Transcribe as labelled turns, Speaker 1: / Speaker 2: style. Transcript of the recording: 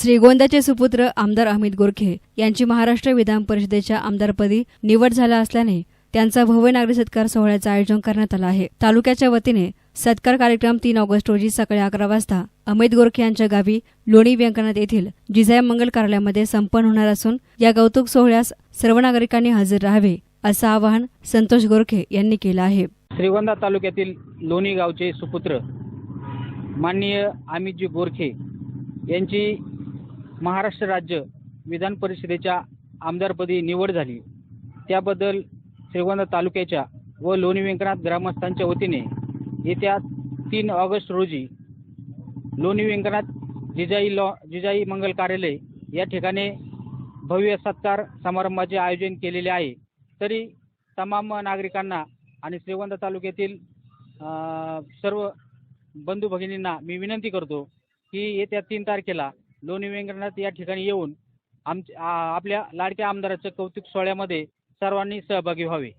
Speaker 1: श्रीगोंद्याचे सुपुत्र आमदार अमित गोरखे यांची महाराष्ट्र विधान परिषदेच्या आमदारपदी निवड झाला असल्याने त्यांचा भव्य नागरिक सत्कार सोहळ्याचं आयोजन करण्यात आलं आहे. तालुक्याच्या वतीने सत्कार कार्यक्रम तीन ऑगस्ट रोजी सकाळी अकरा वाजता अमित गोरखे यांच्या गावी लोणी व्यंकनाथ येथील जिजाई मंगल कार्यालयामध्ये संपन्न होणार असून या कौतुक सोहळ्यास सर्व नागरिकांनी हजर राहावे असं आवाहन संतोष गोरखे यांनी केलं आहे.
Speaker 2: श्रीगोंदा तालुक्यातील लोणी गावचे सुपुत्र माननीय अमितजी गोरखे यांची महाराष्ट्र राज्य विधान परिषदेच्या आमदारपदी निवड झाली. त्याबद्दल श्रीगोंदा तालुक्याच्या व लोणी व्यंकनाथ ग्रामस्थांच्या वतीने येत्या तीन ऑगस्ट रोजी लोणी व्यंकनाथ जिजाई लॉ जिजाई मंगल कार्यालय या ठिकाणी भव्य सत्कार समारंभाचे आयोजन केलेले आहे. तरी तमाम नागरिकांना आणि श्रीगोंदा तालुक्यातील सर्व बंधू भगिनींना मी विनंती करतो की येत्या तीन तारखेला लोणी व्यंकनाथ या ठिकाणी येऊन आमच्या आपल्या लाडक्या आमदाराच्या कौतुक सोहळ्यामध्ये सर्वांनी सहभागी व्हावे.